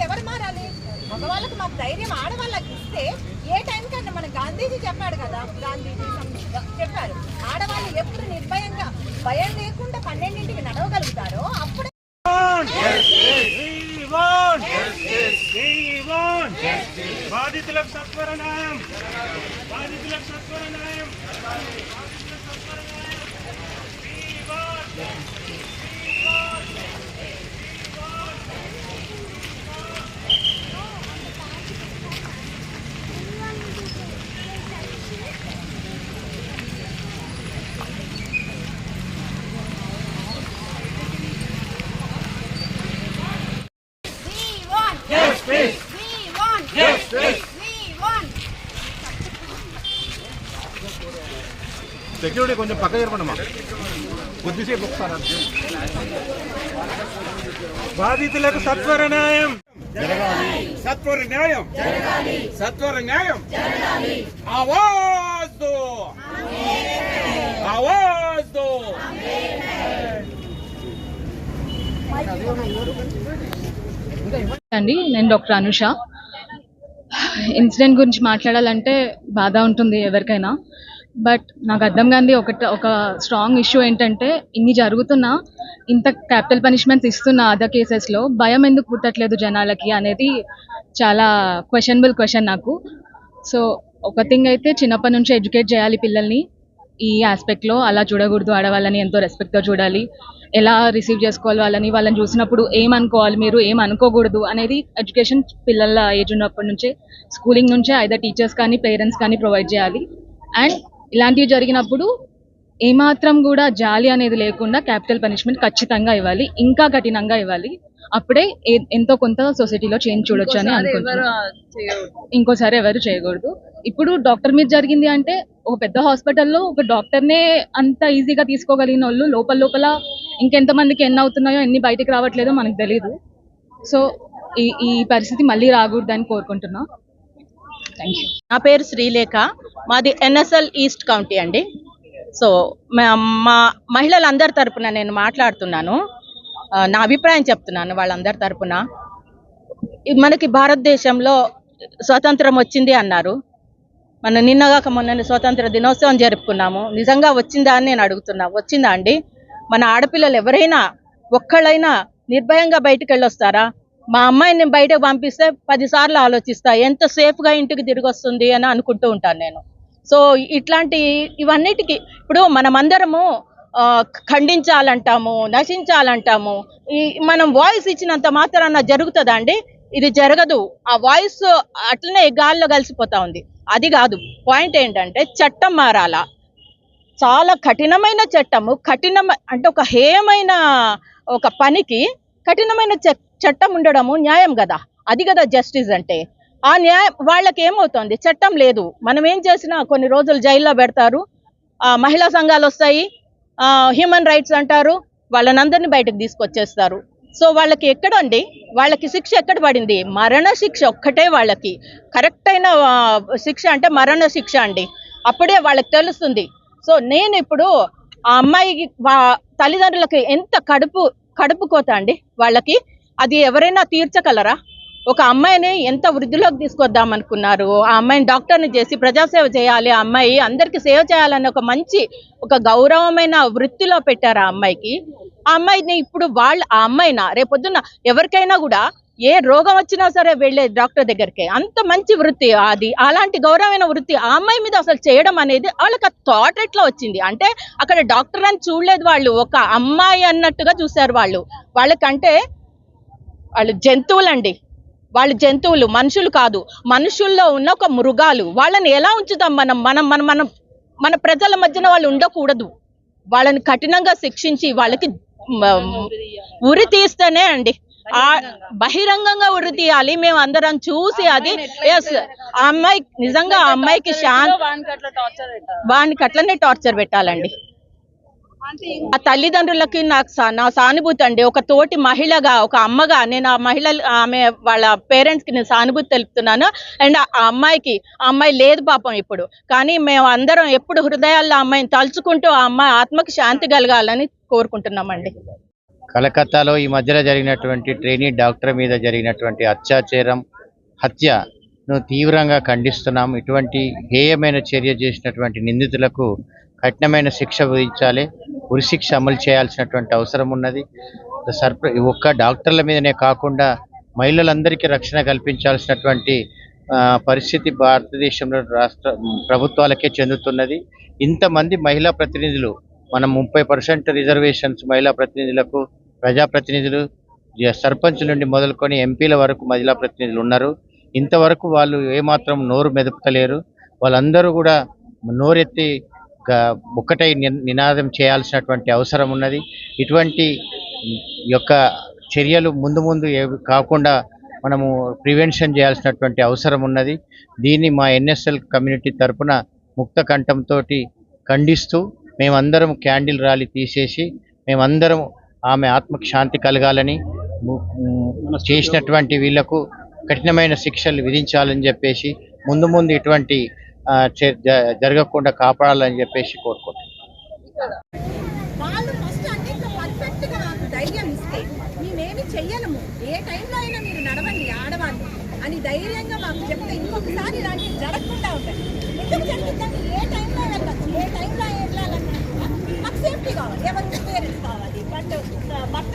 మాట ఎవరు మారాలి? మగవాళ్ళకి మాకు ధైర్యం ఆడవాళ్ళకి ఇస్తే ఏ టైంకన్నా మన గాంధీజీ చెప్పాడు కదా గాంధీజీ చెప్పారు. ఆడవాళ్ళు ఎప్పుడు నిర్భయంగా భయం లేకుండా పన్నెండింటికి నడవగలుగుతారో అప్పుడు Yeah. బాధితులకు సెక్యూరిటీ కొంచెం పక్క జరపండమ్మా కొద్దిసేపు ఒకసారి అర్థం. బాధితులకు సత్వర న్యాయం. సత్వర న్యాయం. సత్వర న్యాయం. ఆవాజ్ దో ఆవాజ్ దో అండి నేను డాక్టర్ అనుష. ఇన్సిడెంట్ గురించి మాట్లాడాలంటే బాధ ఉంటుంది ఎవరికైనా. బట్ నాకు అర్థం కాంది ఒక ఒక స్ట్రాంగ్ ఇష్యూ ఏంటంటే ఇన్ని జరుగుతున్నా ఇంత క్యాపిటల్ పనిష్మెంట్స్ ఇస్తున్న అదర్ కేసెస్లో భయం ఎందుకు పుట్టట్లేదు జనాలకి అనేది చాలా క్వశ్చనబుల్ క్వశ్చన్ నాకు. సో ఒక థింగ్ అయితే చిన్నప్పటి నుంచి ఎడ్యుకేట్ చేయాలి పిల్లల్ని. ఈ ఆస్పెక్ట్లో అలా చూడకూడదు ఆడవాళ్ళని ఎంతో రెస్పెక్ట్గా చూడాలి. ఎలా రిసీవ్ చేసుకోవాలి వాళ్ళని వాళ్ళని చూసినప్పుడు ఏం అనుకోవాలి మీరు ఏం అనుకోకూడదు అనేది ఎడ్యుకేషన్ పిల్లల ఏజ్ ఉన్నప్పటి నుంచే స్కూలింగ్ నుంచే ఐదర్ టీచర్స్ కానీ పేరెంట్స్ కానీ ప్రొవైడ్ చేయాలి. అండ్ ఇలాంటివి జరిగినప్పుడు ఏమాత్రం కూడా జాలి అనేది లేకుండా క్యాపిటల్ పనిష్మెంట్ ఖచ్చితంగా ఇవ్వాలి ఇంకా కఠినంగా ఇవ్వాలి. అప్పుడే ఎంతో కొంత సొసైటీలో చేంజ్ చూడొచ్చు అని అనుకుంటున్నాను. ఇంకోసారి ఎవరు చేయకూడదు. ఇప్పుడు డాక్టర్ మీద జరిగింది అంటే ఒక పెద్ద హాస్పిటల్లో ఒక డాక్టర్నే అంత ఈజీగా తీసుకోగలిగిన వాళ్ళు లోపల లోపల ఇంకెంత మందికి ఎన్ని అవుతున్నాయో ఎన్ని బయటికి రావట్లేదో మనకు తెలియదు సో ఈ ఈ పరిస్థితి మళ్ళీ రాకూడదని కోరుకుంటున్నా. థ్యాంక్ యూ నా పేరు శ్రీలేఖ. మాది ఎన్ఎస్ఎల్ ఈస్ట్ కౌంటీ అండి. సో మా మా మహిళలందరి తరపున నేను మాట్లాడుతున్నాను. నా అభిప్రాయం చెప్తున్నాను వాళ్ళందరి తరపున. ఇది మనకి భారతదేశంలో స్వాతంత్రం వచ్చింది అన్నారు. మనం నిన్నగాక మొన్న స్వతంత్ర దినోత్సవం జరుపుకున్నాము. నిజంగా వచ్చిందా అని నేను అడుగుతున్నా. వచ్చిందా అండి? మన ఆడపిల్లలు ఎవరైనా ఒక్కళ్ళైనా నిర్భయంగా బయటకు వెళ్ళొస్తారా? మా అమ్మాయిని బయటకు పంపిస్తే పదిసార్లు ఆలోచిస్తా ఎంత సేఫ్గా ఇంటికి తిరిగి వస్తుంది అని అనుకుంటూ ఉంటాను నేను. సో ఇట్లాంటి ఇవన్నిటికి ఇప్పుడు మనమందరము ఆ, ఖండించాలంటాము నశించాలంటాము ఈ మనం వాయిస్ ఇచ్చినంత మాత్రాన జరుగుతుందా అండి? ఇది జరగదు. ఆ వాయిస్ అట్లనే గాల్లో కలిసిపోతా ఉంది. అది కాదు. పాయింట్ ఏంటంటే చట్టం మారాలా. చాలా కఠినమైన చట్టము కఠినమ అంటే ఒక హేయమైన ఒక పనికి కఠినమైన చ- చట్టం ఉండడము న్యాయం కదా అది కదా జస్టిస్ అంటే. ఆ న్యాయం వాళ్ళకి ఏమవుతుంది చట్టం లేదు. మనం ఏం చేసినా కొన్ని రోజులు జైల్లో పెడతారు. ఆ మహిళా సంఘాలు వస్తాయి హ్యూమన్ రైట్స్ అంటారు. వాళ్ళనందరినీ బయటకు తీసుకొచ్చేస్తారు. సో వాళ్ళకి ఎక్కడండి? వాళ్ళకి శిక్ష ఎక్కడ పడింది? మరణ శిక్ష ఒక్కటే వాళ్ళకి. కరెక్ట్ అయిన శిక్ష అంటే మరణ శిక్ష అండి. అప్పుడే వాళ్ళకి తెలుస్తుంది. సో నేను ఇప్పుడు ఆ అమ్మాయికి తల్లిదండ్రులకి ఎంత కడుపు కడుపు కోత అండి? వాళ్ళకి అది ఎవరైనా తీర్చగలరా? ఒక అమ్మాయిని ఎంత వృద్ధిలోకి తీసుకొద్దాం అనుకున్నారు ఆ అమ్మాయిని డాక్టర్ని చేసి ప్రజాసేవ చేయాలి ఆ అమ్మాయి అందరికి సేవ చేయాలని ఒక మంచి ఒక గౌరవమైన వృత్తిలో పెట్టారు ఆ అమ్మాయికి. ఆ అమ్మాయిని ఇప్పుడు వాళ్ళ ఆ అమ్మాయినా రేపొద్దున ఎవరికైనా కూడా ఏ రోగం వచ్చినా సరే వెళ్ళేది డాక్టర్ దగ్గరికి. అంత మంచి వృత్తి అది. అలాంటి గౌరవమైన వృత్తి ఆ అమ్మాయి మీద అసలు చేయడం అనేది వాళ్ళకి ఆ థాట్ ఎట్లా వచ్చింది? అంటే అక్కడ డాక్టర్ అని చూడలేదు వాళ్ళు. ఒక అమ్మాయి అన్నట్టుగా చూశారు వాళ్ళు. వాళ్ళకంటే వాళ్ళు జంతువులండి. వాళ్ళు జంతువులు మనుషులు కాదు. మనుషుల్లో ఉన్న ఒక మృగాలు. వాళ్ళని ఎలా ఉంచుతాం మనం? మనం మనం మనం మన ప్రజల మధ్యన వాళ్ళు ఉండకూడదు. వాళ్ళని కఠినంగా శిక్షించి వాళ్ళకి ఉరి తీస్తేనే అండి. ఆ బహిరంగంగా ఉరి తీయాలి. మేము అందరం చూసి అది ఎస్ ఆ అమ్మాయి నిజంగా ఆ అమ్మాయికి శాంతి వానికి అట్లనే టార్చర్ పెట్టాలండి. ఆ తల్లిదండ్రులకి నాకు సా- నా సానుభూతి అండి. ఒక తోటి మహిళగా ఒక అమ్మగా నేను ఆ మహిళ ఆమె వాళ్ళ పేరెంట్స్కి నేను సానుభూతి తెలుపుతున్నాను. అండ్ ఆ అమ్మాయికి ఆ అమ్మాయి లేదు పాపం ఇప్పుడు. కానీ మేము అందరం ఎప్పుడు హృదయాల్లో అమ్మాయిని తలుచుకుంటూ ఆ అమ్మాయి ఆత్మకి శాంతి కలగాలని కోరుకుంటున్నామండి. కలకత్తాలో ఈ మధ్యలో జరిగినటువంటి ట్రైనీ డాక్టర్ మీద జరిగినటువంటి అత్యాచారం హత్య తీవ్రంగా ఖండిస్తున్నాం. ఇటువంటి హేయమైన చర్య చేసినటువంటి నిందితులకు కఠినమైన శిక్ష విధించాలి. ఉరిశిక్ష అమలు చేయాల్సినటువంటి అవసరం ఉన్నది. సర్ప ఒక్క డాక్టర్ల మీదనే కాకుండా మహిళలందరికీ రక్షణ కల్పించాల్సినటువంటి పరిస్థితి భారతదేశంలో రాష్ట్ర ప్రభుత్వాలకే చెందుతున్నది. ఇంతమంది మహిళా ప్రతినిధులు మనం ముప్పై పర్సెంట్ రిజర్వేషన్స్ మహిళా ప్రతినిధులకు ప్రజాప్రతినిధులు జ- సర్పంచ్ నుండి మొదలుకొని ఎంపీల వరకు మహిళా ప్రతినిధులు ఉన్నారు. ఇంతవరకు వాళ్ళు ఏమాత్రం నోరు మెదపలేరు వాళ్ళందరూ కూడా నోరెత్తి ఒక్కటై నినాదం చేయాల్సినటువంటి అవసరం ఉన్నది. ఇటువంటి యొక్క చర్యలు ముందు ముందు కాకుండా మనము ప్రివెన్షన్ చేయాల్సినటువంటి అవసరం ఉన్నది. దీన్ని మా ఎన్ఎస్ఎల్ కమ్యూనిటీ తరపున ముక్త కంఠంతో ఖండిస్తూ మేమందరం క్యాండిల్ ర్యాలీ తీసేసి మేమందరం ఆమె ఆత్మకు శాంతి కలగాలని చేసినటువంటి వీళ్ళకు కఠినమైన శిక్షలు విధించాలని చెప్పేసి ముందు ముందు ఇటువంటి జరగకుండా కాపాడాలని చెప్పేసి కోరుకుంటున్నాం. వాళ్ళు ఫస్ట్ అంటే ఇంకా పర్ఫెక్ట్గా ధైర్యం ఇస్తే చెయ్యలేము. ఏ టైంలో అయినా మీరు నడవండి ఆడవాళ్ళు అని ధైర్యంగా మాకు చెప్తే ఇంకొకసారి ఇలాంటివి జరగకుండా ఉంటాయి. ఎందుకు జరుగుతుంది ఏ టైంలో వెళ్ళచ్చు ఏ టైంలో వెళ్ళాలన్నా మాకు సేఫ్టీ కావాలి. ఎవరికి పేరెంట్స్ కావాలి. బట్ భర్త